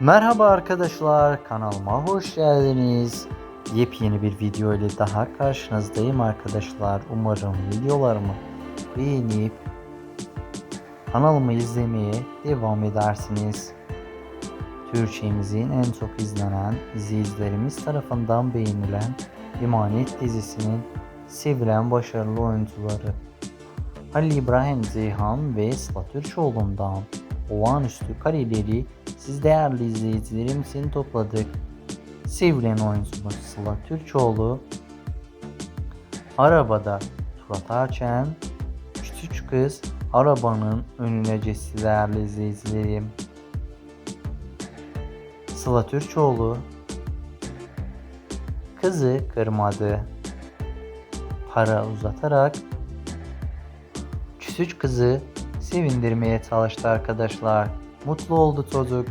Merhaba arkadaşlar, kanalıma hoş geldiniz. Yepyeni bir video ile daha karşınızdayım arkadaşlar. Umarım videolarımı beğenip kanalımı izlemeye devam edersiniz. Türkçemizin en çok izlenen izleyicilerimiz tarafından beğenilen Emanet dizisinin sevilen başarılı oyuncuları Halil İbrahim Zeyhan ve Sıla Türkoğlu'ndan olağanüstü kareleri siz değerli izleyicilerim için topladık. Sevilen oyuncumuz Sıla Türkoğlu arabada tur atarken küçük kız arabanın önüne geçti değerli izleyicilerim. Sıla Türkoğlu kızı kırmadı. Para uzatarak küçük kızı sevindirmeye çalıştı arkadaşlar. Mutlu oldu çocuk.